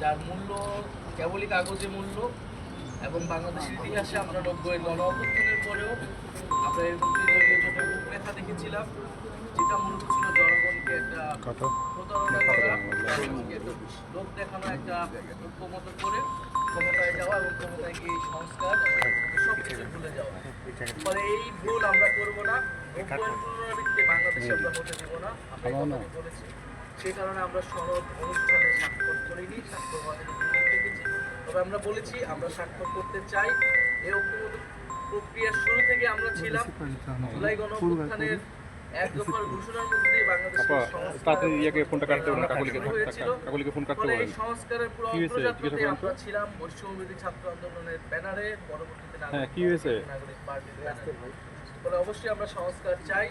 যার মূল্য কেবলই কাগজে মূল্য এবং বাংলাদেশের ইতিহাসে আমরা নব্বইয়ের গণ অভ্যুত্থানের পরেও আমরা রূপরেখা দেখেছিলাম। যেটা মূলত ছিল জনগণকে একটা প্রতারণা করা লোক দেখানো একটা ঐক্যমত করে ক্ষমতায় যাওয়া এবং ক্ষমতায় গিয়ে সংস্কার সব কিছু ভুলে যাওয়া। ফলে এই ভুল আমরা করব না। পুনরাবৃত্তি বাংলাদেশে আমরা হতে দেবো না। আমরা বলেছি। সেই কারণে আমরা সনদ অনুষ্ঠানে স্বাক্ষর করিনি স্বাক্ষর থেকেছি তবে আমরা বলেছি আমরা স্বাক্ষর করতে চাই। এই ঐক্যমত প্রক্রিয়ার শুরু থেকে আমরা ছিলাম। জুলাই গণঅভ্যুত্থানের এক দফার ঘোষণার মধ্যে দিয়ে বাংলাদেশের আপা সংস্কার তাড়াতাড়ি ইয়াকে ফোনটা কাটতে হবে কাকুলিকে ফোন কাটতে হবে সংস্কারের পুরো অগ্রযাত্রাতে। আমরা ছিলাম বৈষম্যবিরোধী ছাত্র আন্দোলনের ব্যানারে পরবর্তীতে হ্যাঁ, কি হয়েছে? নাগরিক পার্টির ব্যানারে। ফলে অবশ্যই আমরা সংস্কার চাই।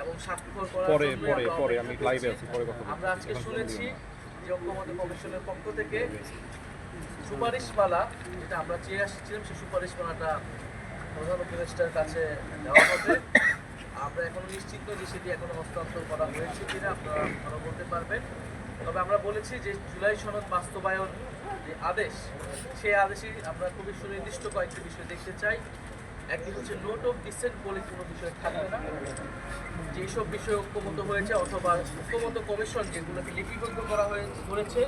এবং স্বাক্ষর করার পরে পরে আমি লাইভে আছি পরে কথা আমরা আজকে শুনেছি যে ঐক্যমত কমিশনের পক্ষ থেকে সুপারিশমালা যেটা আমরা চেয়ে আসছিলাম সেই সুপারিশমালাটা প্রধান উপদেষ্টার কাছে দেওয়া হবে। আমরা এখনও নিশ্চিত নই যে সেটি এখনও হস্তান্তর করা হয়েছে কিনা আপনারা ভালো বলতে পারবেন। তবে আমরা বলেছি যে জুলাই সনদ বাস্তবায়ন যে আদেশ সেই আদেশই আমরা খুবই সুনির্দিষ্ট কয়েকটি বিষয় দেখতে চাই। একটি হচ্ছে নোট অফ ডিসেন্ট বলে কোনো বিষয় থাকবে না। যেসব বিষয় ঐক্যমত হয়েছে অথবা ঐক্যমত কমিশন যেগুলোকে লিপিবদ্ধ করা হয়ে করেছে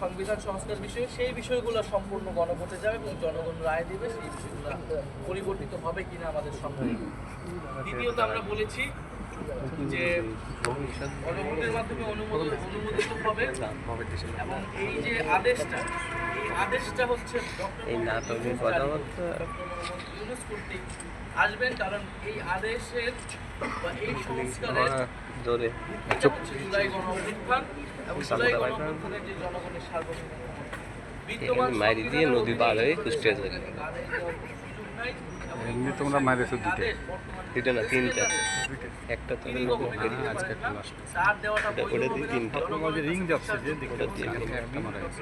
সংবিধান সংস্কার বিষয়ে সেই বিষয়গুলো সম্পূর্ণ গণভোটে যাবে এবং জনগণ রায় দেবে সেই বিষয়গুলো পরিবর্তিত হবে কিনা আমাদের সামনে দ্বিতীয়ত আমরা বলেছি যে গণভোটের মাধ্যমে অনুমোদন অনুমোদিত হবে। এবং এই যে আদেশটা এই আদেশটা হচ্ছে এই নাটকের ইউনুস কর্তৃক আসবেন কারণ এই আদেশের বা এই সংস্কারের জোরে জুলাই গণ অভ্যুত্থান এবং জুলাই গণ অভ্যুত্থানের যে জনগণের সার্বভৌম এখানে দিয়ে নদী পার হয়ে কুষ্টিয়া যাবে। এমনি তোমরা মাইরেছো দুইটা। দুইটা না তিনটা। একটা তো হলো আজকে একটা ওটা- দিয়ে তিনটা। তোমার যে রিং যাচ্ছে যে দেখতে ওটা দিয়ে একটা মারা গেছে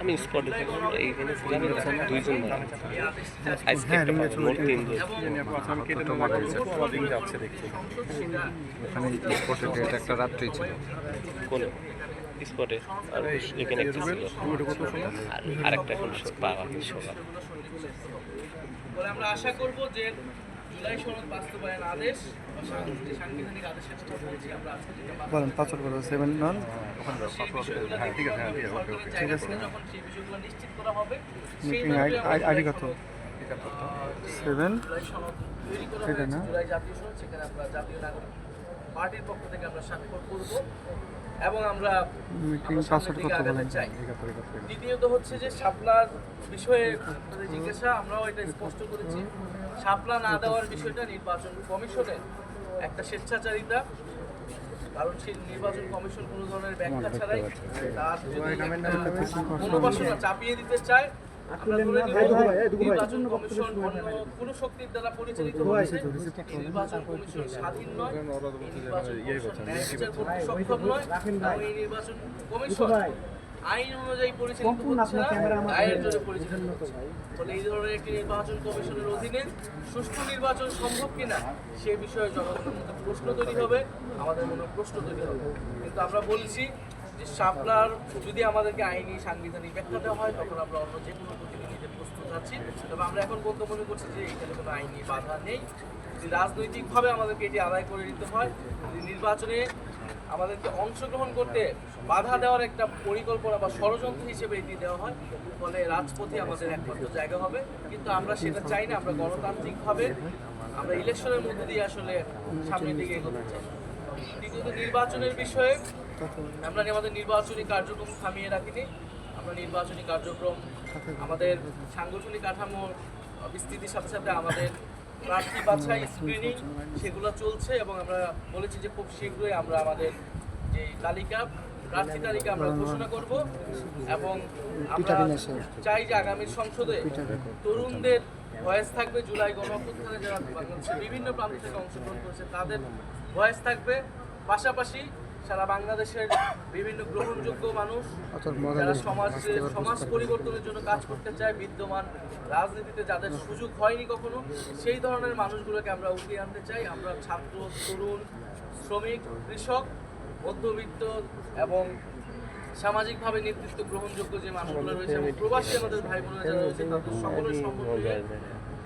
আমি স্পটে এইখানে ছিলাম দুইজন মারা আদেশটা আজকে একটা মোট তিনজন। তোমার রিং যাচ্ছে দেখছি। স্পটে ডেট একটা রাত্রি ছিল। কোন? স্পটে আর এখানে একটা ছিল। আর আরেকটা এখন সকাল বলে আমরা আশা করব যে জুলাই সনদ বাস্তবায়ন আদেশ সাংবিধানিক আদেশের কথা বলছি আমরা আজকে বলেন পাসওয়ার্ড বলো সেভেন বিষয়গুলো হ্যাঁ ঠিক আছে হ্যাঁ ঠিক আছে যখন সেই বিষয়গুলো নিশ্চিত করা হবে কত? সেভেন? এটা না? জাতীয় সনদ সেখানে আমরা জাতীয় নাগরিক পার্টির পক্ষ থেকে আমরা স্বাক্ষর করব। এবং আমরা দ্বিতীয়ত হচ্ছে যে শাপলার বিষয়ে জিজ্ঞাসা আমরাও এটা স্পষ্ট করেছি। শাপলা না দেওয়ার বিষয়টা নির্বাচন কমিশনের একটা স্বেচ্ছাচারিতা। কারণ সেই নির্বাচন কমিশন কোনো ধরনের ব্যাখ্যা ছাড়াই তার মনোবাসনা চাপিয়ে দিতে চায় নির্বাচন কমিশন অন্য কোনো শক্তির দ্বারা পরিচালিত হচ্ছে। নির্বাচন কমিশন স্বাধীন নয় নির্বাচন কমিশন ন্যায় বিচার করতে সক্ষম নয় এই নির্বাচন কমিশন আইন অনুযায়ী পরিচালিত আইনের জন্য পরিচালিত ফলে এই ধরনের একটি নির্বাচন কমিশনের অধীনে সুষ্ঠু নির্বাচন সম্ভব কিনা সে বিষয়ে জনগণের মধ্যে প্রশ্ন তৈরি হবে আমাদের মনে প্রশ্ন তৈরি হবে। কিন্তু আমরা বলছি যে শাপলার যদি আমাদেরকে আইনি সাংবিধানিক ব্যাখ্যা দেওয়া হয়, তখন আমরা অন্য যে কোনো প্রতিনিধি নিতে প্রস্তুত আছি। তবে আমরা এখন বলতে মনে করছি যে এখানে কোনো আইনি বাধা নেই। যদি রাজনৈতিকভাবে আমাদেরকে এটি আদায় করে নিতে হয় নির্বাচনে আমাদেরকে অংশগ্রহণ করতে বাধা দেওয়ার একটা পরিকল্পনা বা ষড়যন্ত্র হিসেবে এটি দেওয়া হয়, ফলে রাজপথে আমাদের একমাত্র জায়গা হবে। কিন্তু আমরা সেটা চাই না, আমরা গণতান্ত্রিকভাবে আমরা ইলেকশনের মধ্যে দিয়ে আসলে সামনের দিকে এগোতে চাই। দ্বিতীয়ত নির্বাচনের বিষয়ে আমরা আমাদের নির্বাচনী কার্যক্রম থামিয়ে রাখিনি। আমরা নির্বাচনী কার্যক্রম, আমাদের সাংগঠনিক কাঠামোর বিস্তৃতির সাথে সাথে আমাদের প্রার্থী বাছাই স্ক্রিনিং সেগুলো চলছে এবং আমরা বলেছি যে খুব শীঘ্রই আমরা আমাদের যে তালিকা, প্রার্থী তালিকা আমরা ঘোষণা করব এবং আমরা চাই যে আগামী সংসদে তরুণদের ভয়েস থাকবে জুলাই গণ অভ্যুত্থানে যারা বাংলাদেশের বিভিন্ন প্রান্ত থেকে অংশগ্রহণ করেছে, তাদের ভয়েস থাকবে। পাশাপাশি সারা বাংলাদেশের বিভিন্ন গ্রহণযোগ্য মানুষ যারা সমাজে সমাজ পরিবর্তনের জন্য কাজ করতে চায় বিদ্যমান রাজনীতিতে যাদের সুযোগ হয়নি কখনো সেই ধরনের মানুষগুলোকে আমরা উঠিয়ে আনতে চাই। আমরা ছাত্র তরুণ শ্রমিক কৃষক মধ্যবিত্ত এবং সামাজিকভাবে নেতৃত্ব গ্রহণযোগ্য যে মানুষগুলো রয়েছে এবং প্রবাসী আমাদের ভাই বোনেরা যারা রয়েছে তাদের সকলের সমন্বয়ে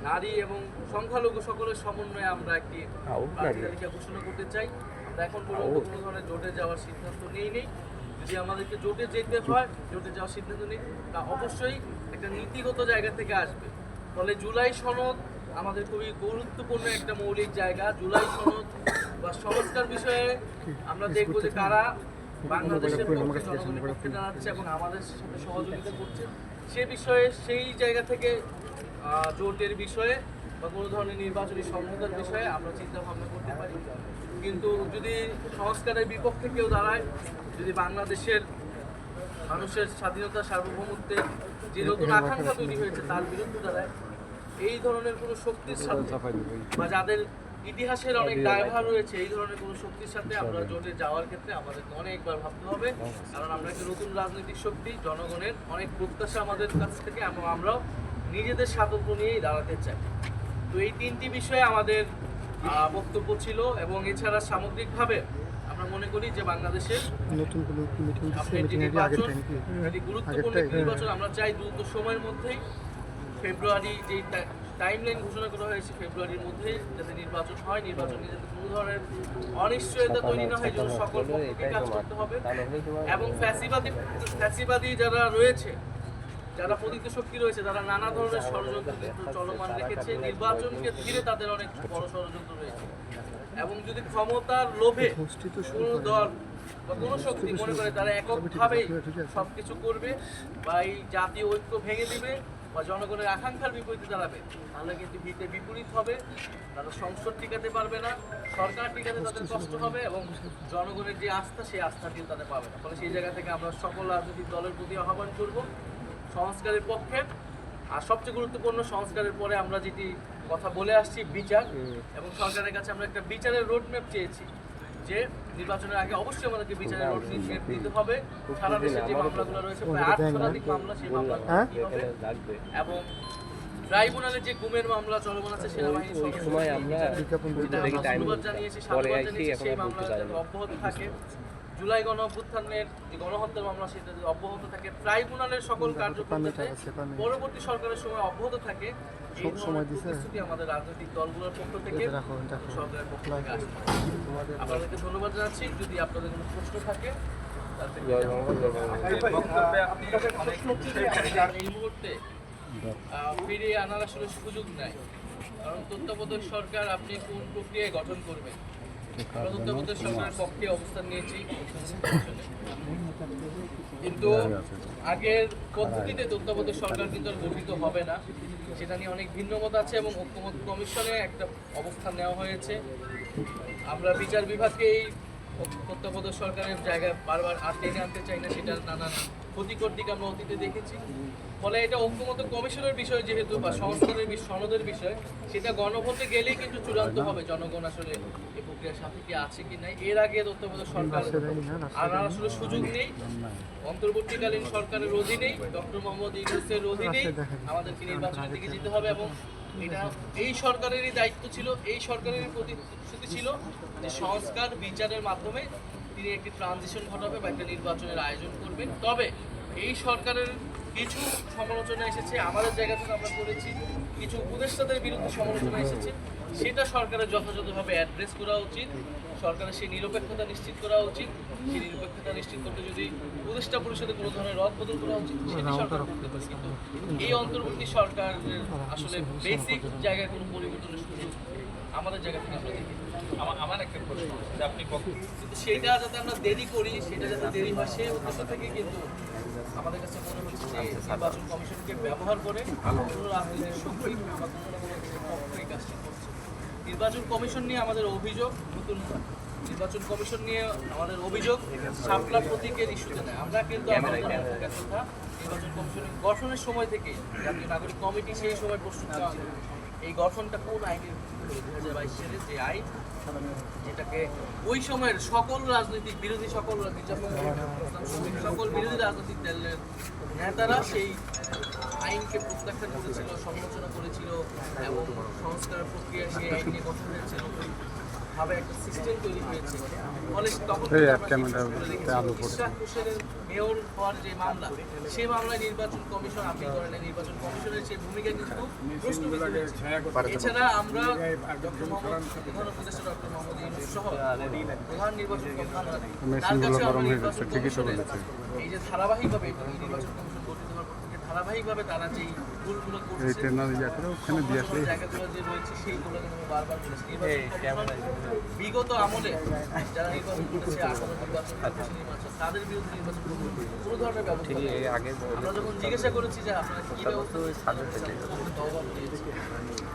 নারী এবং সংখ্যালঘু সকলের সমন্বয়ে আমরা একটি প্রার্থী তালিকা ঘোষণা করতে চাই। এখন পর্যন্ত কোনো ধরনের জোটে যাওয়ার সিদ্ধান্ত নেই নেই। যদি আমাদেরকে জোটে যেতে হয় জোটে যাওয়ার সিদ্ধান্ত নিই তা অবশ্যই একটা নীতিগত জায়গা থেকে আসবে। ফলে জুলাই সনদ আমাদের খুবই গুরুত্বপূর্ণ একটা মৌলিক জায়গা। জুলাই সনদ বা সংস্কার বিষয়ে আমরা দেখব যে কারা বাংলাদেশের পক্ষে জনগণের পক্ষে দাঁড়াচ্ছে এবং আমাদের সাথে সহযোগিতা করছে। সে বিষয়ে সেই জায়গা থেকে জোটের বিষয়ে বা কোনো ধরনের নির্বাচনী সমঝোতার বিষয়ে আমরা চিন্তা ভাবনা করতে পারি। কিন্তু যদি সংস্কারের বিপক্ষে কেউ দাঁড়ায় যদি বাংলাদেশের মানুষের স্বাধীনতা সার্বভৌমত্বের যে নতুন আকাঙ্ক্ষা তৈরি হয়েছে তার বিরুদ্ধে দাঁড়ায় এই ধরনের কোনো শক্তির সাথে বা যাদের ইতিহাসের অনেক দায়ভার রয়েছে এই ধরনের কোনো শক্তির সাথে আমরা জোটে যাওয়ার ক্ষেত্রে আমাদেরকে অনেকবার ভাবতে হবে কারণ আমরা একটা নতুন রাজনৈতিক শক্তি জনগণের অনেক প্রত্যাশা আমাদের কাছ থেকে এবং আমরাও নিজেদের স্বাতন্ত্র্য নিয়েই দাঁড়াতে চাই তো এই তিনটি বিষয়ে আমাদের বক্তব্য ছিল এবং এছাড়া সামগ্রিকভাবে আমরা মনে করি যে বাংলাদেশের নতুন কোনো একটি গুরুত্বপূর্ণ একটি নির্বাচন আমরা চাই দ্রুত সময়ের মধ্যেই ফেব্রুয়ারি যে টাইম লাইন ঘোষণা করা হয়েছে ফেব্রুয়ারির মধ্যে যাতে নির্বাচন হয় নির্বাচনে যাতে কোনো ধরনের অনিশ্চয়তা তৈরি না হয় জন্য সকল পক্ষকে কাজ করতে হবে। এবং ফ্যাসিবাদী ফ্যাসিবাদী যারা রয়েছে যারা প্রদীপ্ত শক্তি রয়েছে তারা নানা ধরনের ষড়যন্ত্র কিন্তু চলমান রেখেছে, নির্বাচনকে ঘিরে তাদের অনেক বড় ষড়যন্ত্র রয়েছে। এবং যদি ক্ষমতার লোভে কোনো দল বা কোনো শক্তি মনে করে তারা এককভাবেই সব কিছু করবে বা এই জাতীয় ঐক্য ভেঙে দিবে বা জনগণের আকাঙ্ক্ষার বিপরীতে দাঁড়াবে, তাহলে কিন্তু হিতে বিপরীত হবে। তারা সংসদ টিকাতে পারবে না, সরকার টিকাতে তাদের কষ্ট হবে এবং জনগণের যে আস্থা, সেই আস্থা আস্থাটিও তাদের পাবে না। ফলে সেই জায়গা থেকে আমরা সকল রাজনৈতিক দলের প্রতি আহ্বান করব। সংস্কারের পক্ষে। আর সবচেয়ে গুরুত্বপূর্ণ সংস্কারের পরে আমরা যেটি কথা বলে আসছি বিচার। এবং সরকারের কাছে আমরা একটা বিচারের রোডম্যাপ চেয়েছি যে নির্বাচনের আগে অবশ্যই আমাদেরকে বিচারের রোডম্যাপ দিতে হবে। সারা দেশে যে মামলাগুলো রয়েছে প্রায় আট শতাধিক মামলা সেই মামলা হ্যাঁ? কি হবে এবং ট্রাইব্যুনালে যে গুমের মামলা চলমান আছে সেনাবাহিনী সময় আমরা জানিয়েছি সেই মামলা অব্যাহত থাকে। জুলাই গণ অভ্যুত্থানের যে গণহত্যার মামলা সেটা যদি অব্যাহত থাকে ট্রাইব্যুনালের সকল কার্যক্রম। পরবর্তী সরকারের সময় অব্যাহত থাকে। এই সব সময় দিছে? প্রতিশ্রুতি আমাদের রাজনৈতিক দলগুলোর পক্ষ থেকে। সরকারের পক্ষ থেকে আসবে। আপনাদেরকে ধন্যবাদ জানাচ্ছি। যদি আপনাদের কোনো প্রশ্ন থাকে এই মুহূর্তে ফিরিয়ে আনার আসলে সুযোগ নাই। কারণ তত্ত্বাবধায়ক সরকার আপনি কোন প্রক্রিয়ায় গঠন করবেন? সরকারের পক্ষে অবস্থান নিয়েছি। কিন্তু আগের পদ্ধতিতে তত্ত্বাবধায়ক সরকার কিন্তু গঠিত হবে না। সেটা নিয়ে অনেক ভিন্নমত আছে এবং ঐক্যমত কমিশনে একটা অবস্থান নেওয়া হয়েছে। আমরা বিচার বিভাগকে এই তত্ত্বাবধায়ক সরকারের জায়গায় বারবার আর টেনে আনতে চাই না, সেটার নানান ক্ষতিকর দিক আমরা অতীতে দেখেছি। ফলে এটা ঐক্যমত কমিশনের বিষয় যেহেতু বা সংস্কারের সনদের বিষয় সেটা গণভোটে গেলেই কিন্তু চূড়ান্ত হবে। জনগণ আসলে এই প্রক্রিয়ার সাথে কি আছে কি নাই এর আগে তত্ত্বাবধায়ক সরকার আনার আসলে সুযোগ নেই। অন্তর্বর্তীকালীন সরকারের অধীনেই ডক্টর মোহাম্মদ ইউনুসের অধীনেই আমাদেরকে নির্বাচনের দিকে যেতে হবে এবং এটা এই সরকারেরই দায়িত্ব ছিল এই সরকারেরই প্রতিশ্রুতি ছিল যে সংস্কার বিচারের মাধ্যমে তিনি একটি ট্রানজিশন ঘটাবে বা একটা নির্বাচনের আয়োজন করবেন। তবে এই সরকারের কিছু সমালোচনা এসেছে, আমাদের জায়গা থেকে আমরা করেছি কিছু উপদেষ্টাদের বিরুদ্ধে সমালোচনা এসেছে। সেটা সরকারের যথাযথভাবে অ্যাড্রেস করা উচিত, সরকারের সেই নিরপেক্ষতা নিশ্চিত করা উচিত। সেই নিরপেক্ষতা নিশ্চিত করতে যদি উপদেষ্টা পরিষদে কোনো ধরনের রদ বদল করা উচিত, সেটি সরকার করতে পারে কিন্তু এই অন্তর্বর্তী সরকারের আসলে বেসিক জায়গায় কোনো পরিবর্তনের সুযোগ আমাদের জায়গা থেকে আমরা দেখি। আমার আমার একটা প্রশ্ন যে আপনি কখন সেটা যাতে আমরা দেরি করি সেটা যাতে দেরি হয় সেই উদ্দেশ্য থেকে কিন্তু আমাদের কাছে মনে হচ্ছে যে নির্বাচন কমিশনকে ব্যবহার করে কোনো রাজনৈতিক শক্তি বা কোনো না কোনো পক্ষ এই কাজটি করছে নির্বাচন কমিশন নিয়ে আমাদের অভিযোগ নতুন নির্বাচন কমিশন নিয়ে আমাদের অভিযোগ শাপলা প্রতীকের ইস্যুতে নেয়। আমরা কিন্তু আমাদের কথা নির্বাচন কমিশনের গঠনের সময় থেকে জাতীয় নাগরিক কমিটি সেই সময় প্রস্তুত করা এই গঠনটা কোন আইনের দু হাজার বাইশ যে আইন, যেটাকে ওই সময়ের সকল রাজনৈতিক বিরোধী, সকল সকল বিরোধী রাজনৈতিক দলের নেতারা সেই আইনকে প্রত্যাখ্যান করেছিল, সমালোচনা করেছিল এবং সংস্কার প্রক্রিয়া সেই আইনকে গঠন হয়েছিল ভাবে একটা সিস্টেম তৈরি হয়েছে ফলে তখন মেয়র হওয়ার যে মামলা সেই মামলায় নির্বাচন কমিশন আপিল। নির্বাচন কমিশনের সেই ভূমিকা কিন্তু প্রশ্নবিদ্ধ হয়েছে। এছাড়া আমরা ডক্টর মোহাম্মদ প্রধান উপদেষ্টা ডক্টর মোহাম্মদ ইউনূস সহ প্রধান নির্বাচন কমিশনার তার কাছে আমরা নির্বাচন যাচ্ছে, ঠিকই তো কমিশনের এই যে ধারাবাহিকভাবে নির্বাচন কমিশন গঠিত হওয়ার পর থেকে ধারাবাহিকভাবে তারা যেই ভুলগুলো করছে ওখানে দিয়ে আসলে জায়গাগুলো যে রয়েছে সেইগুলো কিন্তু বারবার বলেছি বিগত আমলে যারা নির্বাচন করেছে আঠারো নির্বাচন নির্বাচন তাদের বিরুদ্ধে নির্বাচন কোনো ধরনের ব্যবস্থা নেই। আমরা যখন জিজ্ঞাসা করেছি যে আপনারা কি ব্যবস্থা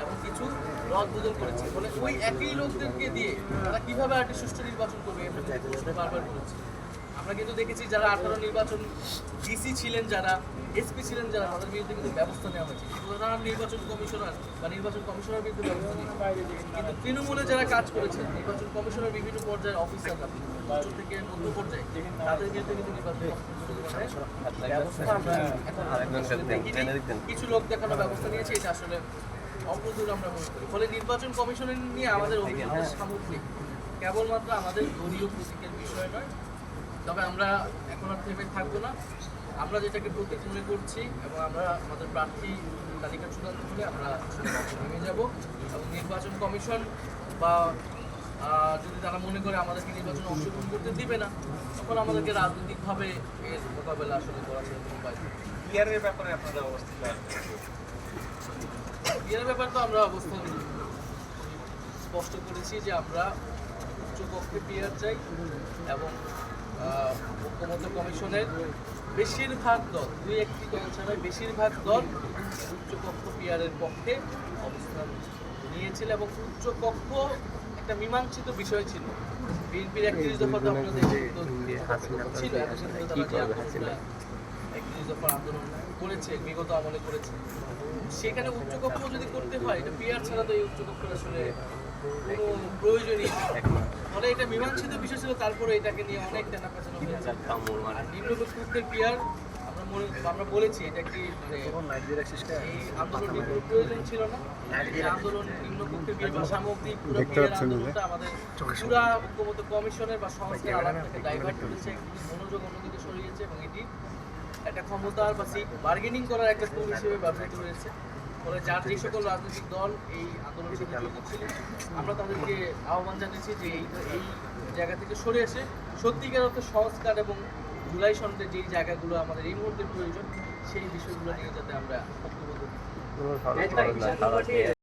এবং কিছু রদ বদল করেছে। বলে ওই একই লোকদেরকে দিয়ে তারা কীভাবে একটি সুষ্ঠু নির্বাচন করবে প্রশ্ন বারবার করেছে আমরা কিন্তু দেখেছি যারা আঠারো নির্বাচন ডিসি ছিলেন যারা এসপি ছিলেন যারা, তাদের বিরুদ্ধে কিন্তু ব্যবস্থা নেওয়া হয়েছে। প্রধান নির্বাচন কমিশনার বা নির্বাচন কমিশনার বিরুদ্ধে ব্যবস্থা কিন্তু তৃণমূলে যারা কাজ করেছেন, নির্বাচন কমিশনের বিভিন্ন পর্যায়ের অফিসাররা উচ্চ থেকে মধ্য পর্যায়ে, তাদের বিরুদ্ধে কিন্তু নির্বাচন। কিছু লোক দেখানোর ব্যবস্থা নিয়েছে, এটা আসলে অপ্রতুল আমরা মনে করি। ফলে নির্বাচন কমিশনের নিয়ে আমাদের অভিজ্ঞতা সামগ্রিক কেবলমাত্র আমাদের দলীয় প্রতীকের বিষয় নয়। তবে আমরা এখন আর থেমে থাকব না। আমরা যেটাকে প্রতীক মনে করছি এবং আমরা আমাদের প্রার্থী তালিকা চূড়ান্ত হলে আমরা নেমে যাব এবং নির্বাচন কমিশন বা যদি তারা মনে করে আমাদেরকে নির্বাচনে অংশগ্রহণ করতে দিবে না তখন আমাদেরকে রাজনৈতিকভাবে এর মোকাবেলা আসলে করা উপায় নেই। ব্যাপারে আপনাদের অবস্থা এর ব্যাপারে তো আমরা অবস্থান স্পষ্ট করেছি যে আমরা উচ্চকক্ষে পিয়ার চাই এবং আহ, কমিশনের বেশিরভাগ দল দুই একটি দল ছাড়া বেশিরভাগ দল উচ্চকক্ষ পিয়ারের পক্ষে অবস্থান নিয়েছিল এবং উচ্চকক্ষ একটা মীমাংসিত বিষয় ছিল। বিএনপির একত্রিশ আপনাদের ছিল ধরে তারা যে আন্দোলনটা একত্রিশ দফার আন্দোলন করেছে বিগত আমলে করেছে। সেখানে উচ্চকক্ষ যদি করতে হয় এটা পিয়ার ছাড়া তো এই উচ্চকক্ষের আসলে নেই। ফলে এটা মীমাংসিত বিষয় ছিল তারপরে এটাকে নিয়ে অনেক টানা পেঁচানো হয়েছে আর নিম্নকক্ষের পিয়ার আমরা মনে আমরা বলেছি এটা একটি মানে কোনো প্রয়োজন ছিল না? আন্দোলন নিম্নকক্ষের পিয়ার বা সামগ্রিক আমাদের পুরা ঐক্যমত্য কমিশনের বা আলাপ ডাইভার্ট করেছে? মনোযোগ অন্যদিকে সরিয়েছে এবং এটি একটা ক্ষমতার বা সিট বার্গেনিং করার একটা হিসেবে ব্যবহৃত হয়েছে। ফলে যার যে সকল রাজনৈতিক দল এই আন্দোলনের সাথে যুক্ত ছিলেন আমরা তাদেরকে আহ্বান জানিয়েছি যে এই এই জায়গা থেকে সরে এসে সত্যিকার অর্থে সংস্কার এবং জুলাই সন্ধ্যে যেই জায়গাগুলো আমাদের এই মুহূর্তে প্রয়োজন সেই বিষয়গুলো নিয়ে যাতে আমরা ঐক্যবদ্ধ।